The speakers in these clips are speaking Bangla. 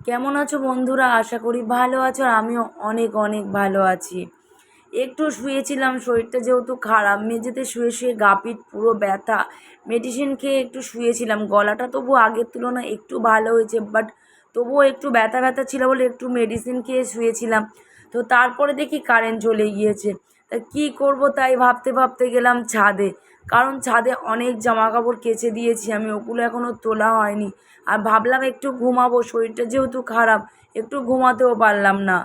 কেমন আছো বন্ধুরা? আশা করি ভালো আছো আর আমিও অনেক অনেক ভালো আছি। একটু শুয়েছিলাম, শরীরটা যেহেতু খারাপ, মেঝেতে শুয়ে শুয়ে গা পিঠ পুরো ব্যথা। মেডিসিন খেয়ে একটু শুয়েছিলাম, গলাটা তবু আগের তুলনায় একটু ভালো হয়েছে বাট তবুও একটু ব্যথা ব্যথা ছিল বলে একটু মেডিসিন খেয়ে শুয়েছিলাম। তো তারপরে দেখি কারেন্ট চলে গিয়েছে। তা কী করব তাই ভাবতে ভাবতে গেলাম ছাদে। কারণ ছাদে অনেক জামা কাপড় কেচে দিয়েছি আমি, ওগুলো এখনও তোলা হয়নি। আর ভাবলাম একটু ঘুমাবো, শরীরটা যেহেতু খারাপ, একটু ঘুমাতেও পারলাম না।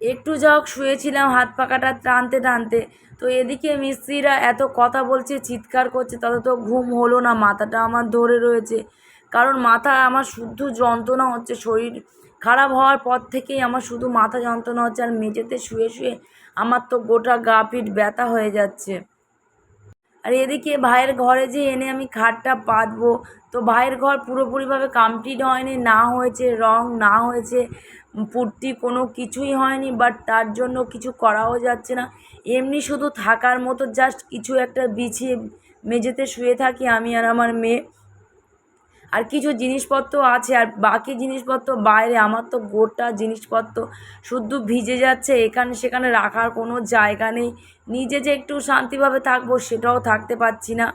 একটু যা হোক শুয়েছিলাম, হাত পাকাটা টানতে টানতে। তো এদিকে মিস্ত্রিরা এত কথা বলছে, চিৎকার করছে, তত তো ঘুম হলো না, মাথাটা আমার ধরে রয়েছে। কারণ মাথা আমার শুদ্ধ যন্ত্রণা হচ্ছে, শরীর খারাপ হওয়ার পর থেকেই আমার শুধু মাথা যন্ত্রণা হচ্ছে, আর মেঝেতে শুয়ে শুয়ে আমার তো গোটা গা পিঠ ব্যথা হয়ে যাচ্ছে। আর এদিকে ভাইয়ের ঘরে যে এনে আমি খাটটা পাতবো, তো ভাইয়ের ঘর পুরোপুরিভাবে কমপ্লিট হয়নি, না হয়েছে রং, না হয়েছে পূর্তি, কোনো কিছুই হয়নি বাট তার জন্য কিছু করাও যাচ্ছে না। এমনি শুধু থাকার মতো জাস্ট কিছু একটা বিছিয়ে মেঝেতে শুয়ে থাকি আমি আর আমার মেয়ে। আর কিছু জিনিসপত্র আছে, আর বাকি জিনিসপত্র বাইরে, আমার তো গোটা জিনিসপত্র শুদ্ধ ভিজে যাচ্ছে, এখানে সেখানে রাখার কোনো জায়গা নেই। নিজে যে একটু শান্তিভাবে থাকব সেটাও থাকতে পারছি না।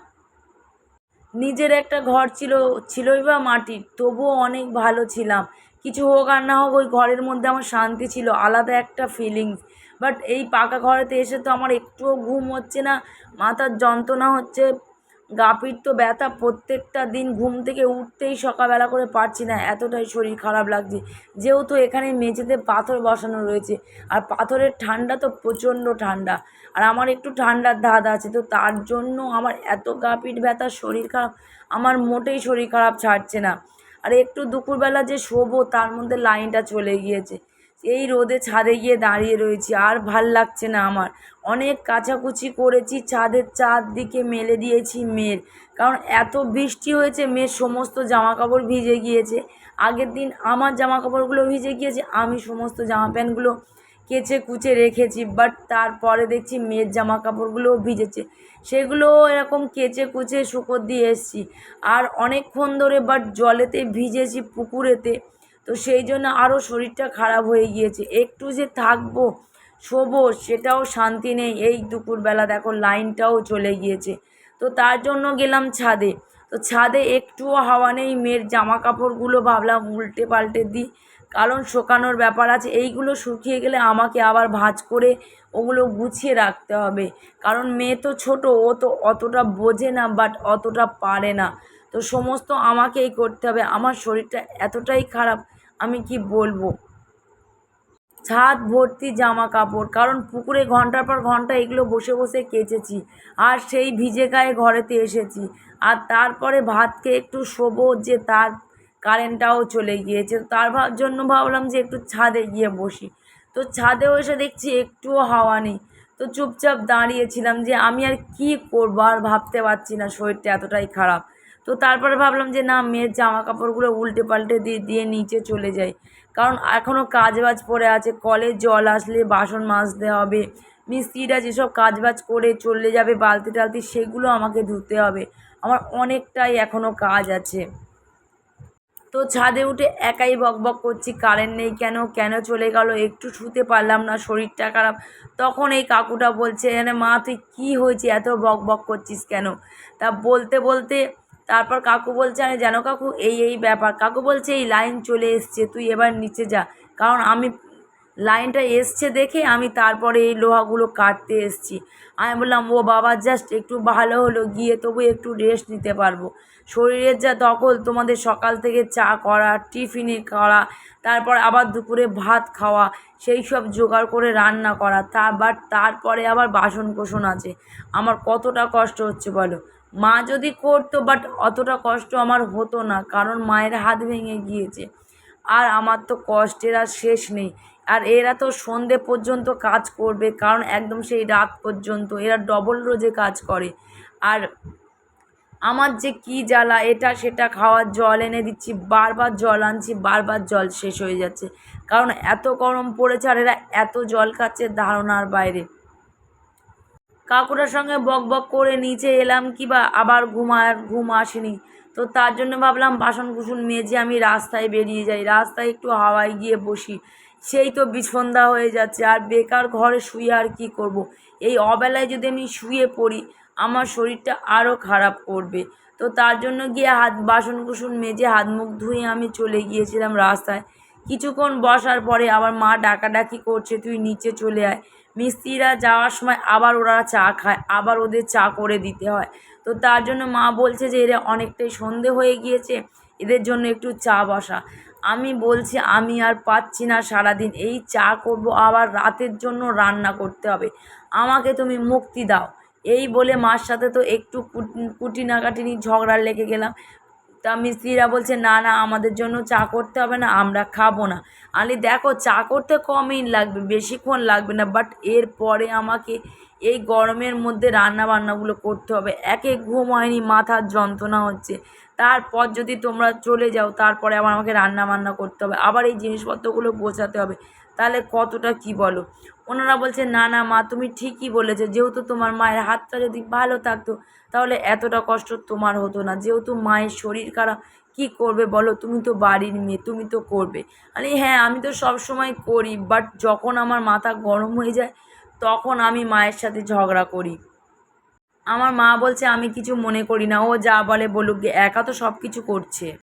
নিজের একটা ঘর ছিল, ছিলই বা মাটির, তবুও অনেক ভালো ছিলাম। কিছু হোক আর না হোক, ওই ঘরের মধ্যে আমার শান্তি ছিল, আলাদা একটা ফিলিংস বাট এই পাকা ঘরেতে এসে তো আমার একটুও ঘুম হচ্ছে না, মাথার যন্ত্রণা হচ্ছে গা পিঠ তো ব্যথা প্রত্যেকটা দিন ঘুম থেকে উঠতেই সকালবেলা করে পারছি না, এতটাই শরীর খারাপ লাগছে। যেহেতু এখানে মেঝেতে পাথর বসানো রয়েছে, আর পাথরের ঠান্ডা তো প্রচণ্ড ঠান্ডা। আর আমার একটু ঠান্ডার ধাত আছে, তো তার জন্য আমার এত গা পিঠ ব্যথা, শরীর খারাপ, আমার মোটেই শরীর খারাপ ছাড়ছে না। আর একটু দুপুরবেলা যে শোবো, তার মধ্যে লাইনটা চলে গিয়েছে। এই রোদে ছাদে গিয়ে দাঁড়িয়ে রয়েছি, আর ভালো লাগছে না আমার। অনেক কাচাকুচি করেছি, ছাদের চারদিকে মেলে দিয়েছি মেয়ের কারণ এত বৃষ্টি হয়েছে মেয়ের সমস্ত জামা কাপড় ভিজে গিয়েছে। আগের দিন আমার জামা কাপড়গুলো ভিজে গিয়েছে, আমি সমস্ত জামা প্যান্টগুলো কেচে কুচে রেখেছি বাট তারপরে দেখছি মেয়ের জামা কাপড়গুলোও ভিজেছে। সেগুলো এরকম কেচে কুচে শুকোর দিয়ে এসছি। আর অনেকক্ষণ ধরে বাট জলেতে ভিজেছি পুকুরেতে। তো সেই জন্য আরও শরীরটা খারাপ হয়ে গিয়েছে। একটু যে থাকব, শোবো, সেটাও শান্তি নেই। এই দুপুরবেলা দেখো লাইনটাও চলে গিয়েছে। তো তার জন্য গেলাম ছাদে। তো ছাদে একটুও হাওয়া নেই, মেয়ের জামা কাপড়গুলো ভাবলাম উল্টে পাল্টে দিই। কারণ শোকানোর ব্যাপার আছে, এইগুলো শুকিয়ে গেলে আমাকে আবার ভাঁজ করে ওগুলো গুছিয়ে রাখতে হবে। কারণ মেয়ে তো ছোট, ও তো অতটা বোঝে না বাট অতটা পারে না। তো সমস্ত আমাকেই করতে হবে। আমার শরীরটা এতটাই খারাপ আমি কি বলব? ছাদ, ভর্তি জামা কাপড় কারণ পুকুরে ঘণ্টার পর ঘণ্টা এগুলো বসে বসে কেচেছি, আর সেই ভিজে গায়ে ঘরেতে এসেছি। আর তারপরে ভাত খেয়ে একটু শোবো যে তার কারেন্টটাও চলে গিয়েছে। তার জন্য ভাবলাম যে একটু ছাদে গিয়ে বসি। তো ছাদেও এসে দেখছি একটুও হাওয়া নেই। তো চুপচাপ দাঁড়িয়েছিলাম যে আমি আর কি করব আর ভাবতে পারছি না, শরীরটা এতটাই খারাপ। তো তারপরে ভাবলাম যে না, মেয়ের জামা কাপড়গুলো উল্টে পাল্টে দিয়ে দিয়ে নিচে চলে যাই। কারণ এখনও কাজ বাজ পড়ে আছে, কলে জল আসলে বাসন মাজতে হবে। মিস্ত্রিরা যেসব কাজ বাজ করে চলে যাবে বালতি টালতি, সেগুলো আমাকে ধুতে হবে। আমার অনেকটাই এখনও কাজ আছে। তো ছাদে উঠে একাই বক বক করছি, কারেন্ট নেই কেন কেন চলে গেল, একটু শুতে পারলাম না, শরীরটা খারাপ। তখন এই কাকুটা বলছে এখানে মা, তুই কী হয়েছে, এত বক বক করছিস কেন? তা বলতে বলতে তারপর কাকু বলছে, আরে যেন কাকু, এই এই ব্যাপার। কাকু বলছে, এই লাইন চলে এসছে, তুই এবার নিচে যা। কারণ আমি লাইনটা এসছে দেখে আমি তারপরে এই লোহাগুলো কাটতে এসছি। আমি বললাম, ও বাবা, জাস্ট একটু ভালো হলো, গিয়ে তবু একটু রেস্ট নিতে পারব। শরীরের যা দখল, তোমাদের সকাল থেকে চা করা, টিফিনে করা, তারপর আবার দুপুরে ভাত খাওয়া, সেই সব জোগাড় করে রান্না করা, তা বাট তারপরে আবার বাসন কোসন আছে। আমার কতটা কষ্ট হচ্ছে বলো? মা যদি করতো বাট অতটা কষ্ট আমার হতো না, কারণ মায়ের হাত ভেঙে গিয়েছে। আর আমার তো কষ্টের আর শেষ নেই। আর এরা তো সন্ধে পর্যন্ত কাজ করবে, কারণ একদম সেই রাত পর্যন্ত এরা ডবল রোজে কাজ করে। আর আমার যে কি জ্বালা, এটা সেটা খাওয়ার জল এনে দিচ্ছি, বারবার জল আনছি, বারবার জল শেষ হয়ে যাচ্ছে। কারণ এত গরম পড়েছে আর এরা এত জল খাচ্ছে ধারণার বাইরে। কাকুটার সঙ্গে বক বক করে নিচে এলাম কি বা আবার ঘুম আর ঘুম আসেনি। তো তার জন্য ভাবলাম বাসন কুসন মেজে আমি রাস্তায় বেরিয়ে যাই। রাস্তায় একটু হাওয়ায় গিয়ে বসি। সেই তো সন্ধ্যা হয়ে যাচ্ছে। আর বেকার ঘরে শুয়ে আর কী করব। এই অবেলায় যদি আমি শুয়ে পড়ি, আমার শরীরটা আরও খারাপ করবে। তো তার জন্য গিয়ে হাত বাসন কুসন মেজে হাত মুখ ধুয়ে আমি চলে গিয়েছিলাম রাস্তায়। কিছুক্ষণ বসার পরে আবার মা ডাকাডাকি করছে, তুই নিচে চলে আয়। মিস্ত্রিরা যাওয়ার সময় আবার ওরা চা খায়, আবার ওদের চা করে দিতে হয়। তো তার জন্য মা বলছে যে এরা অনেকটাই সন্ধে হয়ে গিয়েছে, এদের জন্য একটু চা বসা। আমি বলছি, আমি আর পাচ্ছি না সারাদিন, এই চা করব, আবার রাতের জন্য রান্না করতে হবে। আমাকে তুমি মুক্তি দাও। এই বলে মার সাথে তো একটু কুটিনাকাটিনি ঝগড়া লেগে গেলাম। তা মিস্ত্রিরা বলছে, না না, আমাদের জন্য চা করতে হবে না, আমরা খাব না। আলি, দেখো, চা করতে কমই লাগবে, বেশিক্ষণ লাগবে না বাট এরপরে আমাকে এই গরমের মধ্যে রান্না বান্নাগুলো করতে হবে। একে ঘুম হয়নি, মাথার যন্ত্রণা হচ্ছে। তারপর যদি তোমরা চলে যাও, তারপরে আবার আমাকে রান্না বান্না করতে হবে। আবার এই জিনিসপত্রগুলো গোছাতে হবে। তাহলে কতটা কি বলো? ওনারা বলছে, না না, মা, তুমি ঠিকই বলেছ। যেহেতু তোমার মায়ের হাতটা যদি ভালো থাকতো, তাহলে এতটা কষ্ট তোমার হতো না। যেহেতু মায়ের শরীর খারাপ, কী করবে বলো? তুমি তো বাড়ির মেয়ে, তুমি তো করবে। আরে হ্যাঁ আমি তো সব সময় করি বাট যখন আমার মাথা গরম হয়ে যায়, তখন আমি মায়ের সাথে ঝগড়া করি। আমার মা বলছে, আমি কিছু মনে করি না। ও যা বলে বলুক, একা তো সব কিছু করছে।